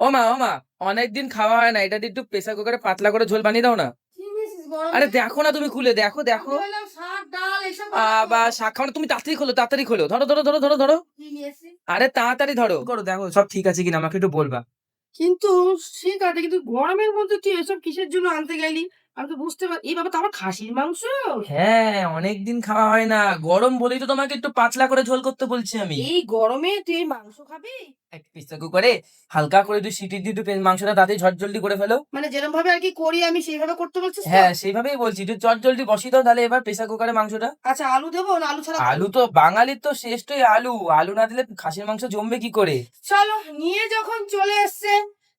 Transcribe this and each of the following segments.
ও মা ও মা অনেকদিন খাওয়া হয় না এটা দিয়ে একটু প্রেসার কুকারে পাতলা করে ঝোল বানিয়ে দাও না। আরে দেখো না তুমি খুলে দেখো দেখো। আবার শাক খাও তুমি তাড়াতাড়ি খোলো তাড়াতাড়ি খোলো। ধরো ধরো ধরো ধরো ধরো। আরে তাড়াতাড়ি ধরো। করো দেখো সব ঠিক আছে কিনা আমাকে একটু বলবা। কিন্তু ঠিক আছে কিন্তু গরমের মধ্যে তুই এসব কিসের জন্য আনতে গেলি? আমি তো বুঝতে পারি এই বাবা তো আমার খাসির মাংস? হ্যাঁ অনেকদিন খাওয়া হয় না। গরম বলেই তো তোমাকে একটু পাতলা করে ঝোল করতে বলছি আমি। এই গরমে তুই মাংস খাবি? প্রেসার কুকারে হালকা করে তুই সিটি দিয়ে একটু মাংসটা তাড়াতাড়ি ঝটজলদি করে ফেলো। মানে যেরকম ভাবে আর কি করি আমি সেইভাবে করতে বলছিস তো? হ্যাঁ সেইভাবেই বলছি। তুই চটজলদি বসিয়ে দাও তাহলে এবার প্রেসার কুকারে মাংসটা। আচ্ছা আলু দেবো না? আলু ছাড়া আলু তো বাঙালির তো শ্রেষ্ঠই আলু। আলু না দিলে খাসির মাংস জমবে কি করে? চলো নিয়ে যখন চলে এসছে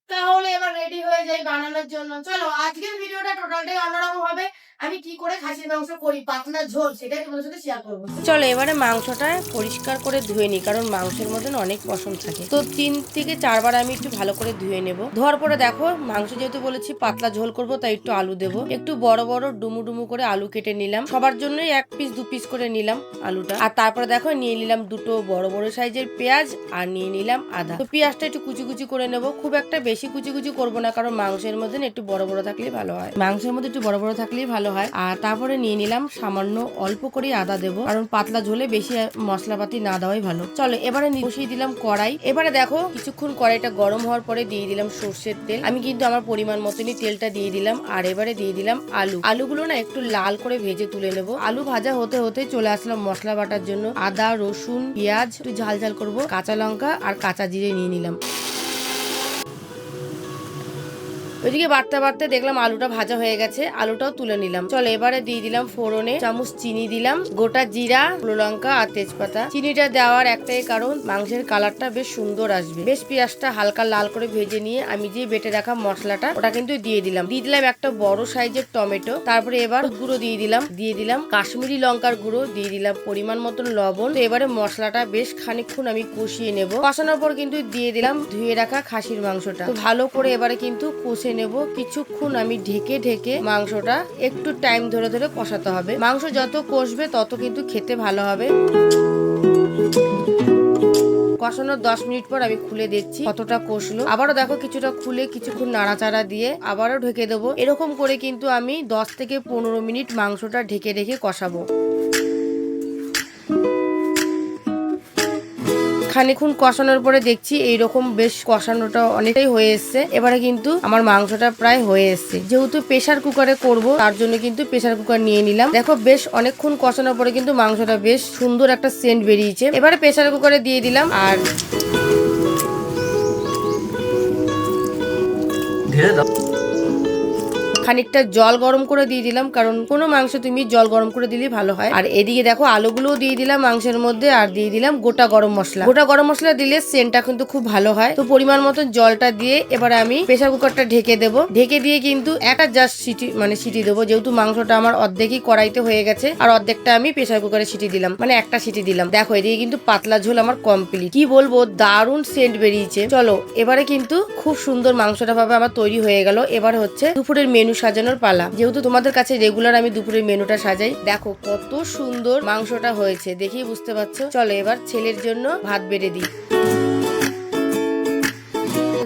তাহলে এবার রেডি হয়ে যাই বানানোর জন্য। চলো, আজকের ভিডিওটা টোটালটাই অন্যরকম হবে। আমি কি করে খাসির মাংস করি, পাতলা ঝোল, সেটাই তোমাদের সাথে শেয়ার করব। চলো, এবারে মাংসটা পরিষ্কার করে ধুয়ে নিই, কারণ মাংসের মধ্যে অনেক পশম থাকে। তো তিন থেকে চারবার আমি একটু ভালো করে ধুয়ে নেব। ধোয়ার পরে দেখো, মাংস যেহেতু বলেছি পাতলা ঝোল করব, তাই একটু আলু দেব। একটু বড় বড় ডুমু ডুমু করে আলু কেটে নিলাম। সবার জন্যই এক পিস দু পিস করে নিলাম আলুটা। আর তারপরে দেখো, নিয়ে নিলাম দুটো বড় বড় সাইজের পেঁয়াজ আর নিয়ে নিলাম আদা। তো পেঁয়াজটা একটু কুচি কুচি করে নেব। খুব একটা বেশি কুচি কুচি করব না, কারণ মাংসের মধ্যে একটু বড় বড় থাকলেই ভালো হয়। মাংসের মধ্যে একটু বড় বড় থাকলেই ভালো হয়। আর তারপরে নিয়ে নিলাম সামান্য অল্প করে আদা দেবো, কারণ পাতলা ঝোলে বেশি মশলাপাতি না দেওয়াই ভালো। চলো, এবারে বসিয়ে দিলাম কড়াই। এবারে দেখো, কিছুক্ষণ কড়াইটা গরম হওয়ার পরে দিয়ে দিলাম সর্ষের তেল। আমি কিন্তু আমার পরিমাণ মতনই তেলটা দিয়ে দিলাম, আর এবারে দিয়ে দিলাম আলু। আলুগুলো না একটু লাল করে ভেজে তুলে নেব। আলু ভাজা হতে হতে চলে আসলাম মশলা বাটার জন্য। আদা, রসুন, পেঁয়াজ, একটু ঝাল ঝাল করব, কাঁচা লঙ্কা আর কাঁচা জিরে নিয়ে নিলাম। ওইদিকে বাড়তে বাড়তে দেখলাম আলুটা ভাজা হয়ে গেছে, আলুটাও তুলে নিলাম। চলো এবারে দিয়ে দিলাম ফোড়নে, চামচ চিনি দিলাম, গোটা জিরা লঙ্কা আর তেজপাতা। চিনিটা দেওয়ার একটাই কারণ, মাংসের কালারটা বেশ সুন্দর আসবে। বেশ পেঁয়াজটা হালকা লাল করে ভেজে নিয়ে আমি যে বেটে রাখা মশলাটা, ওটা কিন্তু দিয়ে দিলাম। দিয়ে দিলাম একটা বড় সাইজের টমেটো, তারপরে এবার গুঁড়ো দিয়ে দিলাম দিয়ে দিলাম কাশ্মীরি লঙ্কার গুঁড়ো, দিয়ে দিলাম পরিমাণ মতন লবণ। তো এবারে মশলাটা বেশ খানিকক্ষণ আমি কষিয়ে নেব। কষানোর পর কিন্তু দিয়ে দিলাম ধুয়ে রাখা খাসির মাংসটা। ভালো করে এবারে কিন্তু কষে নেব। কিছুক্ষণ আমি ঢেকে ঢেকে মাংসটা একটু টাইম ধরে ধরে কষাতে হবে। মাংস যত কষবে তত কিন্তু খেতে ভালো হবে। কষানোর দশ মিনিট পর আমি খুলে দেখছি কতটা কষলো? আবারও দেখো কিছুটা খুলে কিছুক্ষণ নাড়াচাড়া দিয়ে আবারও ঢেকে দেবো। এরকম করে কিন্তু আমি দশ থেকে পনেরো মিনিট মাংসটা ঢেকে রেখে কষাবো। খানিক্ষণ কষানোর পরে দেখছি এইরকম বেশ কষানোটা অনেকটাই হয়ে এসছে। এবারে কিন্তু আমার মাংসটা প্রায় হয়ে এসছে। যেহেতু প্রেসার কুকারে করব, তার জন্য কিন্তু প্রেসার কুকার নিয়ে নিলাম। দেখো বেশ অনেকক্ষণ কষানোর পরে কিন্তু মাংসটা বেশ সুন্দর একটা সেন্ট বেরিয়েছে। এবারে প্রেসার কুকারে দিয়ে দিলাম আর দাও। খানিকটা জল গরম করে দিয়ে দিলাম, কারণ কোনো মাংস তুমি জল গরম করে দিলে ভালো হয়। আর এদিকে দেখো, আলুগুলোও দিয়ে দিলাম মাংসের মধ্যে, আর দিয়ে দিলাম গোটা গরম মশলা। গোটা গরম মশলা দিলে সেন্টটা কিন্তু খুব ভালো হয়। তো পরিমাণ মতো জলটা দিয়ে এবার আমি প্রেসার কুকারটা ঢেকে দেব। ঢেকে দিয়ে কিন্তু একটা জাস্ট সিটি মানে সিটি দেবো, যেহেতু মাংসটা আমার অর্ধেকই কড়াইতে হয়ে গেছে, আর অর্ধেকটা আমি প্রেসার কুকারে সিটি দিলাম মানে একটা সিটি দিলাম। দেখো, এদিকে কিন্তু পাতলা ঝোল আমার কমপ্লিট কি বলব, দারুণ সেন্ট বেরিয়েছে। চলো, এবারে কিন্তু খুব সুন্দর মাংসটা ভাবে আমার তৈরি হয়ে গেল। এবার হচ্ছে দুপুরের মেনু সাজানোর পালা। যেহেতু তোমাদের কাছে রেগুলার আমি দুপুরের মেনুটা সাজাই, দেখো কত সুন্দর মাংসটা হয়েছে, দেখেই বুঝতে পারছ? চলো এবার ছেলের জন্য ভাত বেড়ে দিই।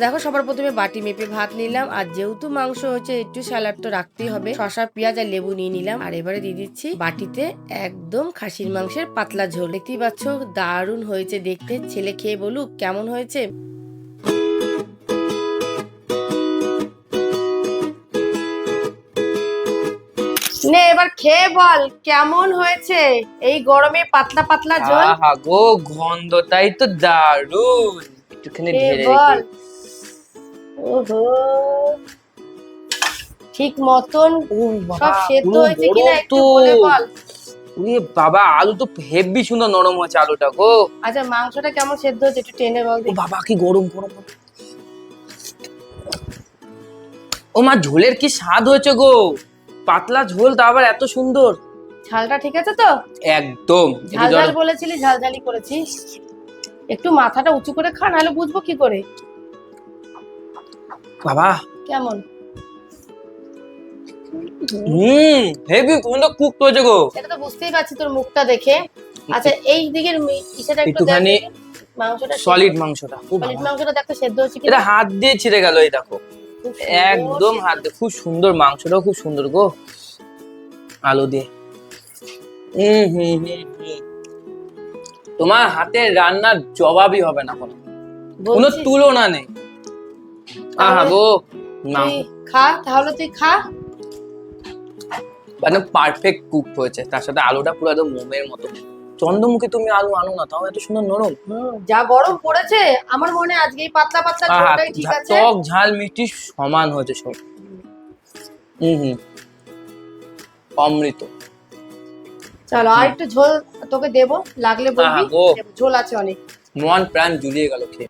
দেখো, সবার প্রথমে বাটি মেপে ভাত নিলাম, আর যেহেতু মাংস হচ্ছে একটু স্যালাড তো রাখতেই হবে। শসা, পেঁয়াজ আর লেবু নিয়ে নিলাম, আর এবারে দিয়ে দিচ্ছি বাটিতে একদম খাসির মাংসের পাতলা ঝোল। দেখতেই পাচ্ছ, দারুণ হয়েছে দেখতে। ছেলে খেয়ে বলুক, কেমন হয়েছে? নে এবার খেয়ে বল কেমন হয়েছে? এই গরমে পাতলা পাতলা আহা গো গন্ধটাই তো দারুণ। একটুখানি ঢেলে বল। ওহো। ঠিক মতন সব সেদ্ধ হয়েছে কিনা একটু। বলে বল। উরে বাবা আলু তো হেভি সুন্দর নরম হয়েছে আলুটা গো। আচ্ছা মাংসটা কেমন সেদ্ধ হয়েছে একটু টেনে বল বাবা কি গরম গরম। ও মা ঝোলের কি স্বাদ হয়েছে গো? পাতলা ঝোল তা আবার এত সুন্দর। ঝালটা ঠিক আছে তো? একদম। একটু ঝাল ঝাল বলেছিলি ঝাল ঝালি করেছিস। একটু মাথাটা উঁচু করে খা নাহলে বুঝব কি করে। বাবা। কেমন? হুম হেভি সুন্দর কুক হয়েছে গো। এটা তো বুঝতেই পারছি তোর মুখটা দেখে। আচ্ছা এই দিকের ইসেটা একটু দেখ। মাংসটা সলিড মাংসটা সলিড মাংসটা দেখো সেদ্ধ হচ্ছে কি এটা হাত দিয়ে ছিঁড়ে গেল এই দেখো। একদম হাত খুব সুন্দর মাংসটাও খুব সুন্দর গো। আলু দিয়ে। হুম হুম হুম হুম। তোমার হাতের রান্নার জবাবই হবে না কোনো। কোনো তুলনা নেই। আহা গো খা তাহলে তুই খা। মানে পারফেক্ট কুক হয়েছে। তার সাথে আলুটা পুরো একদম মোমের মতো। চন্দ্রমুখী তুমি আলু আনো না তাও এত সুন্দর নরম। যা গরম পড়েছে আমার মনে আজকে এই পাতলা পাতলা ঝোলটাই ঠিক আছে। টক ঝাল মিষ্টি সমান হয়েছে সব। হুম হুম। অমৃত। চলো আর একটু ঝোল তোকে দেবো লাগলে বলবি। ঝোল আছে অনেক। মন প্রাণ জুড়িয়ে গেল খেয়ে।